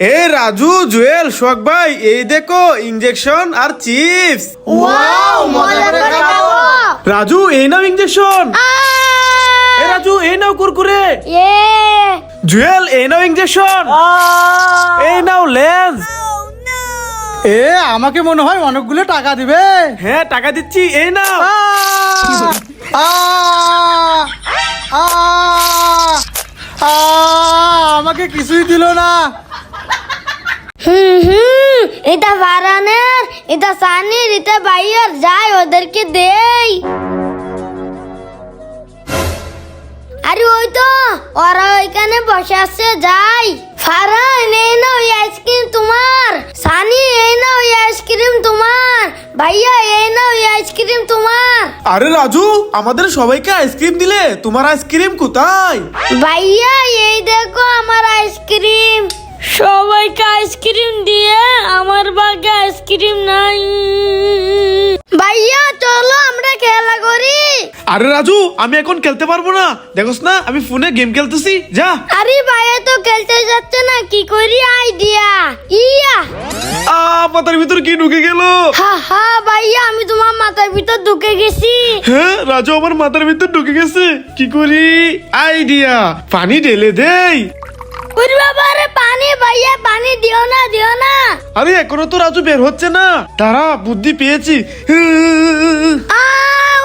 এ রাজু জুয়েল শোক ভাই এই দেখো ইঞ্জেকশন আর চিপস রাজু এই নাও ইঞ্জেকশন এ রাজু এই নাও কুরকুরে। ইয়ে জুয়েল এই নাও ইঞ্জেকশন এই নাও লেন্স এ আমাকে মনে হয় অনেকগুলো টাকা দিবে। হ্যাঁ টাকা দিচ্ছি এই নাও! আমাকে কিছুই দিল না। হুম হুম এটা বারানের এটা সানির এটা বাইয়ের যাই ওদেরকে দেই। আরে ওই তো ওরা ওইখানে বসে আছে যাই। ফারান এই না ওই আইসক্রিম তোমার। সানি এই না ওই আইসক্রিম তোমার। ভাইয়া এই না ওই আইসক্রিম তোমার। আরে রাজু আমাদের সবাইকে আইসক্রিম দিলে তোমার আইসক্রিম কোথায়? ভাইয়া এই দেখো আমার আইসক্রিম। সবাইকে আইসক্রিম দিয়ে আমার বাগে আইসক্রিম নাই। ভাইয়া চলো আমরা খেলা করি। আরে রাজু আমি এখন খেলতে পারব না। দেখোস না আমি ফোনে গেম খেলতেছি। যা। আরে ভাইয়া তো খেলতে যাচ্ছে না কি করি? আইডিয়া। ইয়া। আ মাথার ভিতর কি ঢুকে গেল? হা হা ভাইয়া আমি তোমার মাথার ভিতর ঢুকে গেছি। হ্যাঁ রাজু আমার মাথার ভিতর ঢুকে গেছে। কি করি? আইডিয়া। পানি ঢেলে দেই। ওরে বাবা রে পানি ভাইয়া পানি দিও না দিও না। আরে এখনও তো রাজু বের হচ্ছে না। তারা বুদ্ধি পেয়েছি। আ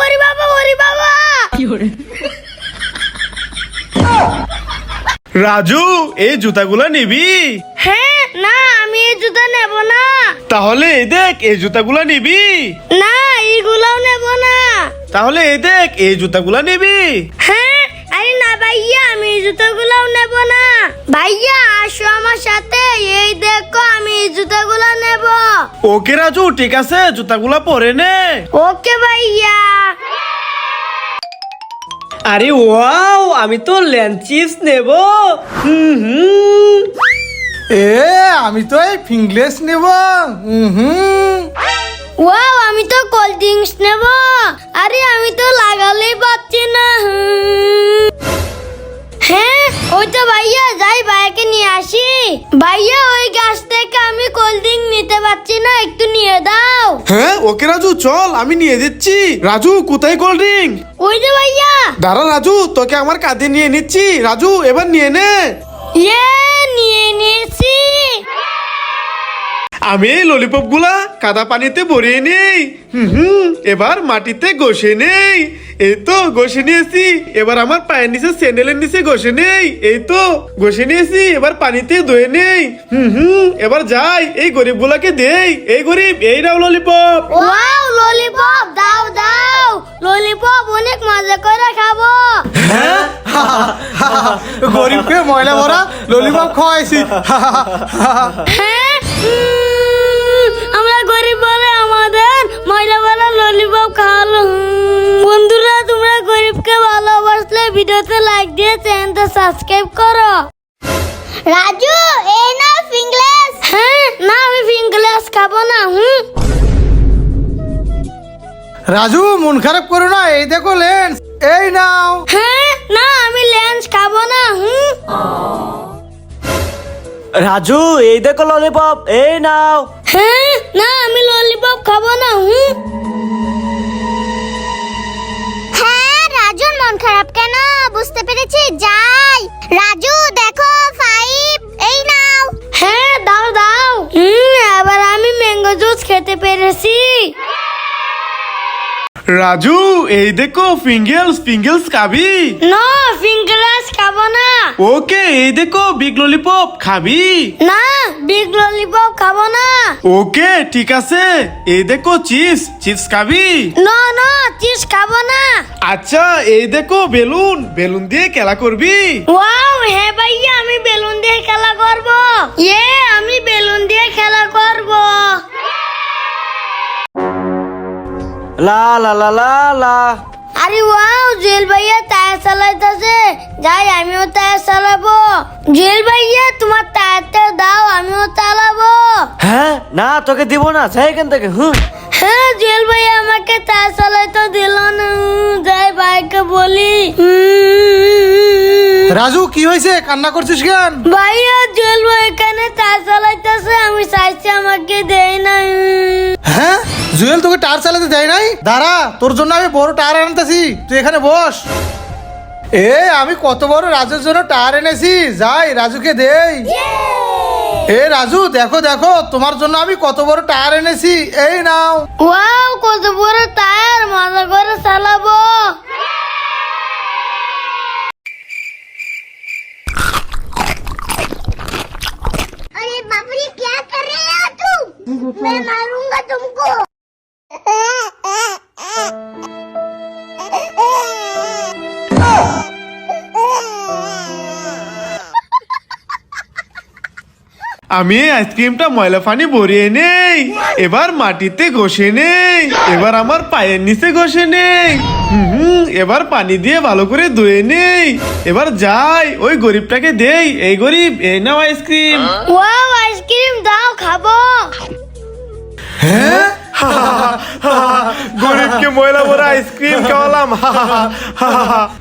ওরে বাবা ওরে বাবা। রাজু এই জুতাগুলো নিবি? হ্যাঁ না আমি এই জুতা নেব না। তাহলে এই দেখ এই জুতাগুলো নিবি। না এইগুলোও নেব না। তাহলে এই দেখ এই জুতাগুলো নিবি। হ্যাঁ ভাইয়া আমি এই জুতোগুলোও নেব না। ভাইয়া আসো আমার সাথে। এই দেখো আমি এই জুতোগুলো নেব। ওকে রাজু ঠিক আছে জুতাগুলো পরে নে। ওকে ভাইয়া। আরে ওয়াও আমি তো ল্যান্ড চিপস নেব। হুম হুম। এ আমি তো এই ফিংলেস নেব। হুম। ওয়াও আমি তো কোল্ড ড্রিঙ্কস নেব। আরে আমি তো লাগালেই পাচ্ছি না। হুম। হ্যাঁ ওই তো ভাইয়া যাই ভাইয়াকে নিয়ে আসি। ভাইয়া ওই গাছ থেকে আমি কোল্ড ড্রিঙ্ক নিতে পারছি না একটু নিয়ে দাও। হ্যাঁ ওকে রাজু চল আমি নিয়ে দিচ্ছি। রাজু কোথায় কোল্ড ড্রিঙ্ক? ওই যে ভাইয়া। দাঁড়া রাজু তোকে আমার কাঁধে নিয়ে নিচ্ছি। রাজু এবার নিয়ে নে। ইয়ে নিয়ে নিয়েছি। আমি এই ললিপপগুলা কাদা পানিতে ভরিয়ে নেই। হুম হুম এবার মাটিতে ঘষে নেই। এই তো ঘষে নিয়েছি। এবার আমার পায়ের নিচে স্যান্ডেলের নিচে ঘষে নেই। এই তো ঘষে নিয়েছি এবার পানিতে ধুয়ে নেই। হুম হুম এবার যাই এই গরিব গুলাকে দেই। এই গরিব এই নাও ললিপপ ওয়াও ললিপপ দাও দাও। ললিপপ অনেক মজা করে খাব। গরিবকে ময়লা ভরা ললিপপ খাওয়াইছি। হ্যাঁ? আমরা গরিব বলে আমাদের ময়লা বলা ললিপপ খাওয়ালো। বন্ধুরা তোমরা গরিবকে ভালোবাসলে ভিডিওতে লাইক দিয়ে চ্যানেলটা সাবস্ক্রাইব করো। রাজু এই না ফিঙ্গলেস হ্যাঁ না আমি ফিঙ্গলেস খাব না হুম। রাজু মন খারাপ করো না এই দেখো লেন্স এই নাও। হ্যাঁ না আমি লেন্স খাব না হুম। রাজু এই দেখো ললিপপ এই নাও। হ্যাঁ না আমি ললিপপ খাব না হুম? হ্যাঁ রাজুর মন খারাপ কেন? বুঝতে পেরেছি যাই। রাজু দেখো ফাইভ এই নাও। হ্যাঁ দাও দাও। হুম এবার আমি ম্যাঙ্গো জুস খেতে পেরেছি। রাজু এই দেখো ফিঙ্গেলস ফিঙ্গেলস খাবি। না না ওকে এই দেখো বিগ ললিপপ খাবি? না বিগ ললিপপ খাব না। ওকে ঠিক আছে। এই দেখো চিপস চিপস খাবি? না না চিজ খাব না। আচ্ছা এই দেখো বেলুন বেলুন দিয়ে খেলা করবি? ওয়াও হ্যাঁ ভাইয়া আমি বেলুন দিয়ে খেলা করব। ইয়ে আমি বেলুন দিয়ে খেলা করব। লা লা লা লা লা। আরে ওয়াও, জুয়েল ভাইয়া টায়ার চালাইতেছে। যাই, আমিও টায়ার চালাবো। জুয়েল ভাইয়া, তোমার টায়ারটা দাও, আমিও চালাবো। হ্যাঁ না, তোকে দিব না, যাই এখান থেকে, হুম। হ্যাঁ, জুয়েল ভাই আমাকে তার চালাইতে দিল না। যাই ভাইকে বলি। রাজু কি হয়েছে? কান্না করছিস কেন? ভাইয়া জুয়েল ভাই এখানে তার চালাইতেছে আমি চাইছি আমাকে দেয় না হ্যাঁ? জুয়েল তোকে টার চালাতে দেয় নাই? দাঁড়া তোর জন্য আমি বড় টার আনতেছি। তুই এখানে বস। এ আমি কত বড় রাজুর জন্য টার এনেছি। যাই রাজুকে দেই। এ রাজু দেখো দেখো তোমার জন্য আমি কত বড় টায়ার এনেছি এই নাও ওয়াও কত বড় টায়ার মজা করে চালাবো अरे बाप रे क्या कर रहे हो तुम मैं मारूंगा तुमको আমি এই আইসক্রিমটা ময়লা পানি ভরিয়ে নেই। এবার মাটিতে ঘষে নেই। এবার আমার পায়ের নিচে ঘষে নেই। হুম এবার পানি দিয়ে ভালো করে ধুয়ে নেই। এবার যাই ওই গরিবটাকে দেই। এই গরিব এই নাও আইসক্রিম। ওয়াও আইসক্রিম দাও খাব। হ্যাঁ? গরিবকে ময়লা ভরা আইসক্রিম খাওয়ালাম। হা হা আমি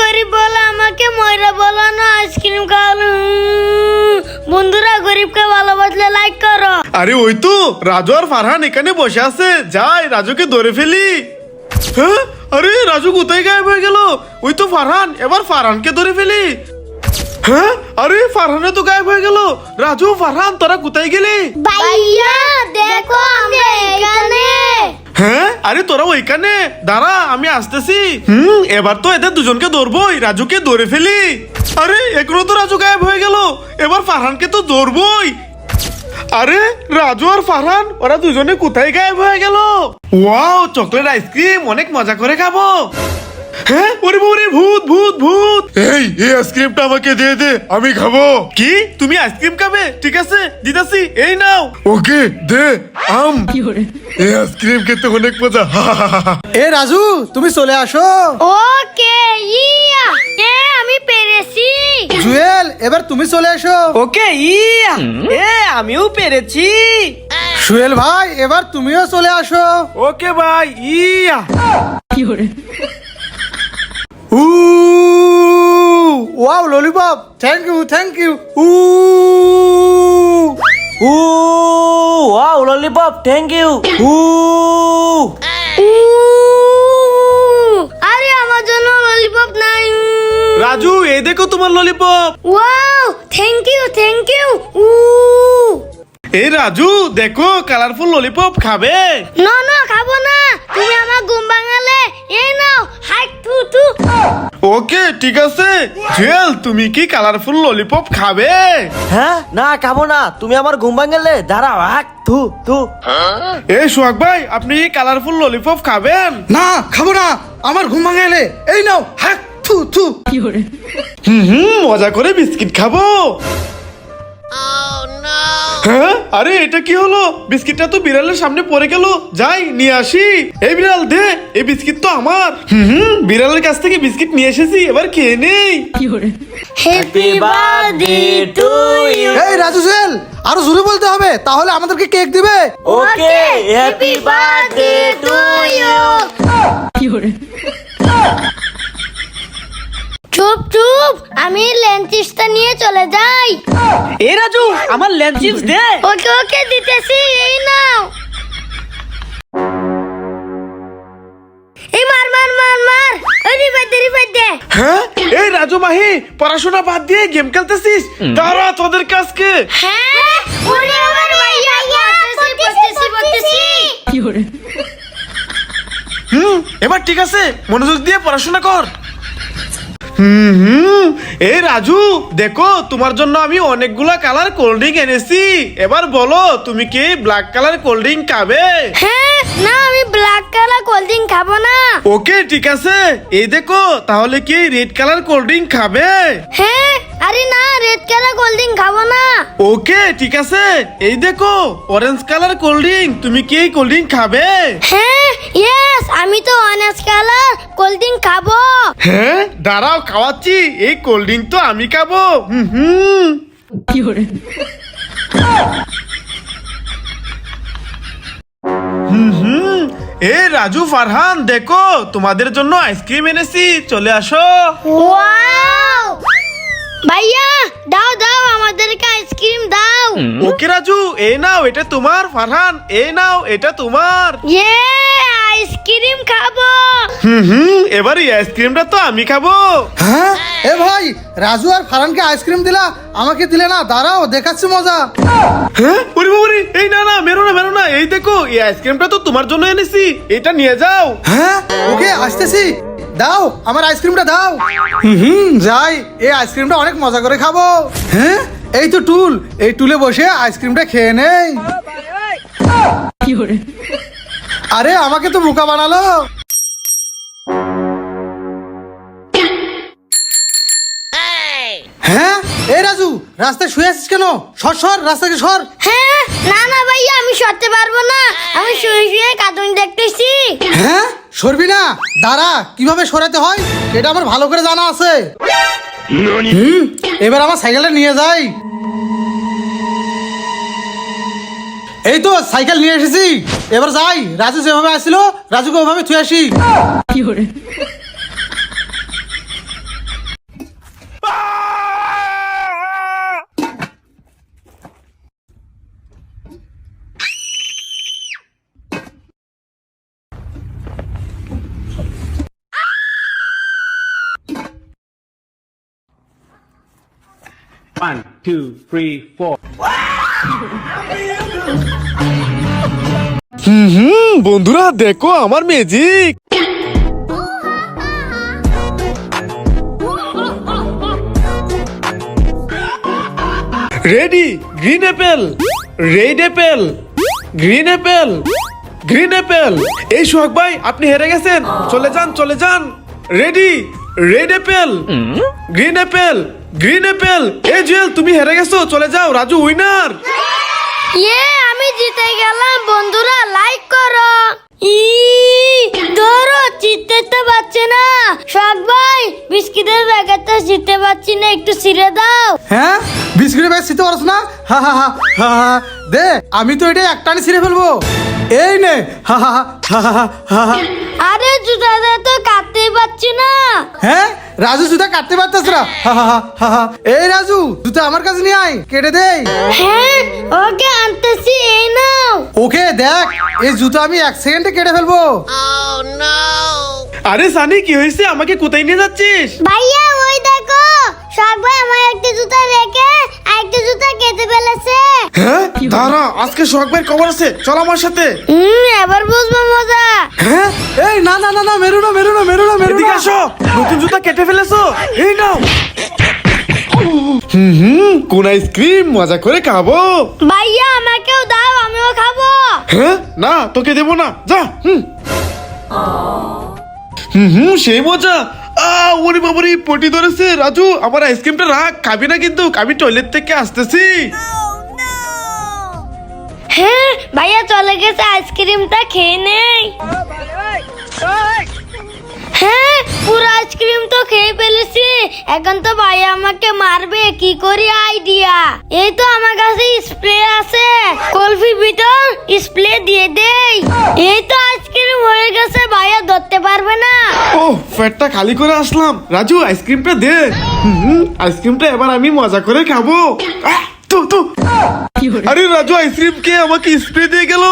গরিব বলে আমাকে ময়রা বলো না আইসক্রিম খাওয়ালো বন্ধুরা গরিবকে ভালোবাসলে লাইক করো। আরে ওই তো রাজু আর ফারহান এখানে বসে আছে। যাই রাজুকে ধরে ফেলি। হ্যাঁ? আরে রাজু কোথায় গায়েব হয়ে গেল? ওই তো ফারহান এবার ফারহানকে ধরে ফেলি। হ্যাঁ? আরে ফারহানে তো গায়েব হয়ে গেল। রাজু ফারহান তোরা কোথায় গেলি? ভাইয়া দেখো আমরা এখানে। হ্যাঁ? আরে তোরা ওইখানে দাঁড়া আমি আসতেছি। হুম? এবার তো এদের দুজনকে ধরবোই রাজুকে ধরে ফেলি। আরে এখনও তো রাজু গায়েব হয়ে গেল এবার ফারহানকে তো ধরবোই। আরে রাজু আর ফারহান ওরা দুজনে কোথায় গায়েব হয়ে গেল? ওয়াও চকলেট আইসক্রিম অনেক মজা করে খাব। হ্যাঁ? ওরে ওরে ভূত ভূত। ভূত! এই এই আইসক্রিমটা আমাকে দিয়ে দে আমি খাব। কি? তুমি আইসক্রিম খাবে? ঠিক আছে দিদাসি এই নাও। ওকে দে আম। এই আইসক্রিম খেতে অনেক মজা। এ রাজু তুমি চলে আসো। ওকে ইয়া। এ আমি পেরেছি। জুয়েল এবার তুমি চলে এসো। ওকে ইয়া। এ আমিও পেরেছি। সুয়েল ভাই এবার তুমিও চলে আসো। ওকে ভাই ইয়া। কি উ wow lollipop thank you thank you উ উ ওয়াও ললিপপ থ্যাংক ইউ উ উ, আরে আমার জন্য ললিপপ নাই। রাজু এই দেখো তোমার lollipop wow thank you thank you উ এই রাজু দেখো কালারফুল ললিপপ খাবে। না না খাব না। তুমি আমার ঘুম ভাঙালে এই টু টু। ওকে ঠিক আছে। জুয়েল তুমি কি কালারফুল ললিপপ খাবে? হ্যাঁ? না খাব না। তুমি আমার ঘুম ভাঙলে দাঁড়াও হাক থু থু এই সোহাগ ভাই আপনি কি কালারফুল ললিপপ খাবেন? না খাব না। আমার ঘুম ভাঙাইলে এই নাও হ্যাক থু থু। হুম হুম মজা করে বিস্কিট খাব। হ্যাঁ? আরে এটা কি হলো? বিস্কিটটা তো বিড়ালের সামনে পড়ে গেল। যাই নিয়ে আসি। এই বিড়াল দে এই বিস্কিট তো আমার। হুম বিড়ালের কাছ থেকে বিস্কিট নিয়ে এসেছি এবার খেয়ে নেই। হ্যাপি বার্থডে টু ইউ এই রাজু জুয়েল আরও জোরে বলতে হবে তাহলে আমাদেরকে কেক দিবে। Okay happy birthday to you চুপ আমি লেন্সিসটা নিয়ে চলে যাই। এ রাজু আমার লেন্সিস দে। ওকে ওকে দিতেছি এই নাও। এই মার মার মার মার। ওই রিফাইট দে রিফাইট দে। হ্যাঁ? এই রাজু মাহি পড়াশোনা বাদ দিয়ে গেম খেলতেছিস? দাঁড়া তোদের কাছকে হ্যাঁ? ওরে আমার ভাইয়া পড়তেছি পড়তেছি হুম এবার ঠিক আছে মনোযোগ দিয়ে পড়াশোনা কর। হুম হুম। এই রাজু দেখো তোমার জন্য আমি অনেকগুলা কালার কোল্ড ড্রিঙ্ক এনেছি। এবার বলো তুমি কি ব্ল্যাক কালার কোল্ড ড্রিঙ্ক খাবে? হ্যাঁ না আমি ব্ল্যাক কালার কোল্ড ড্রিঙ্ক খাব না। ওকে ঠিক আছে। এই দেখো তাহলে কি রেড কালার কোল্ড ড্রিঙ্ক খাবে? হ্যাঁ আরে না রেড কালার কোল্ড ড্রিঙ্ক খাব না। ওকে ঠিক আছে। এই দেখো অরেঞ্জ কালার কোল্ড ড্রিঙ্ক তুমি কি এই কোল্ড ড্রিঙ্ক খাবে? হ্যাঁ ইয়েস আমি তো অরেঞ্জ কালার কোল্ড ড্রিঙ্ক খাব। হ্যাঁ দাঁড়াও খাওয়াচ্ছি। এই কোল্ড ড্রিঙ্ক তো আমি খাব। হুম হুম। হুম হুম। এ রাজু ফারহান দেখো তোমাদের জন্য আইসক্রিম এনেছি। চলে আসো। ওয়াও ভাইয়া দাও দাও আমাদেরকে আইসক্রিম দাও। ওকে রাজু এই নাও এটা তোমার ফারহান এই নাও এটা তোমার। ইয়ে আইসক্রিম খাব। হুম হুম এবার এই আইসক্রিমটা তো আমি খাব। হ্যাঁ? এ ভাই রাজু আর ফারানকে আইসক্রিম দিলা আমাকে দিলে না দাঁড়াও দেখাচ্ছি মজা। হ্যাঁ? ওরে বাবারে এই না না মেরো না মেরো না এই দেখো এই আইসক্রিমটা তো তোমার জন্য এনেছি এটা নিয়ে যাও। হ্যাঁ? ওকে আসতেছি। দাও আমার আইসক্রিমটা দাও। হুম যাই। এই আইসক্রিমটা অনেক মজা করে খাব। হ্যাঁ? এই তো টুল এই টুলে বসে আইসক্রিমটা খেয়ে নেই। আরে আমাকে তো বোকা বানালো। হ্যাঁ? এই রাজু রাস্তায় শুয়ে আছিস কেন? সর সর রাস্তাকে সর। হ্যাঁ? না না ভাইয়া আমি সরতে পারব না। আমি শুয়ে শুয়ে কার্টুন দেখতেছি। হ্যাঁ? সরবি না? দাঁড়া, কীভাবে সরাতে হয় এটা আমার ভালো করে জানা আছে। এবার আমার সাইকেলটা নিয়ে যাই। এই তো, সাইকেল নিয়ে এসেছি। এবার যাই, রাজু যেভাবে আসছিল রাজুকে ওভাবে থুয়ে আসি। One, two, three, four. হুম বন্ধুরা দেখো আমার magic ready green apple red apple green apple green apple এই সোহাগ ভাই আপনি হেরে গেছেন। চলে যান চলে যান। Ready red apple green apple green apple এই জুয়েল তুমি হেরে গেছো চলে যাও রাজু উইনার ইয়ে আমি জিতে গেলাম বন্ধুরা লাইক করো। ই ধরো জিততে তো পারছি না। ভাই বিস্কিটের প্যাকেটটা জিততে পারছি না একটু ছিঁড়ে দাও। হ্যাঁ? বিস্কিটের ব্যাগ ছিতে পারছ না? হা হা হা হা হা দে আমি তো এটা একটানে ছিঁড়ে ফেলব। এই নে হা হা হা হা হা হা। আরে জুতাটা তো কাটতেই পারছি না। হ্যাঁ? রাজু জুতা কাটতে পারতাস না? হা হা হা হা হা। এই রাজু জুতা আমার কাছে নিয়ে আয় কেটে দেয় হ্যাঁ ওকে আনতেছি এই নাও। ওকে দেখ এই জুতা আমি এক সেকেন্ডে কেটে ফেলব। আরে সানি কি হয়েছে? আমাকে কোথায় নিয়ে যাচ্ছিস? ভাইয়া দেখো আমার একটা জুতা রেখে আরেকটা জুতা কেটে ফেলেছে। হ্যাঁ? দাঁড়া আজকে সোহাগ ভাইয়ের খবর আছে চল আমার সাথে। হুম এবার বুঝব মজা। হ্যাঁ? এই না না না না মেরো না মেরো না মেরো না মেরো এদিকে না। আসো। নতুন জুতা কেটে ফেলেছো? এই নাও। হুম হুম কোন আইসক্রিম মজা করে খাব। ভাইয়া আমাকেও দাও আমিও খাব। হ্যাঁ? না তোকে দেবো না। যা হুম। হুম হুম সেই মজা। ওরে বাবারে পটি ধরেছে। রাজু আমার আইসক্রিমটা রাখ। খাবি না কিন্তু আমি টয়লেট থেকে আসতেছি। হ্যাঁ ভাইয়া চলে গেছে আইসক্রিমটা খেয়ে নেই। হ্যাঁ পুরো আইসক্রিম তো খেয়ে ফেলেছি এখন তো ভাইয়া আমাকে মারবে কি করি আইডিয়া এই তো আমার কাছে স্প্রে আছে। কলফি ভিতর স্প্রে দিয়ে দেই। এই তো আইসক্রিম হয়ে গেছে ভাইয়া ধরতে পারবে না। ও পেটটা খালি করে আসলাম। রাজু আইসক্রিমটা দে। হুম আইসক্রিমটা এবার আমি মজা করে খাব। আহ, তো তো আরে রাজু আইসক্রিম কে আমাকে স্প্রে দিয়ে গেল?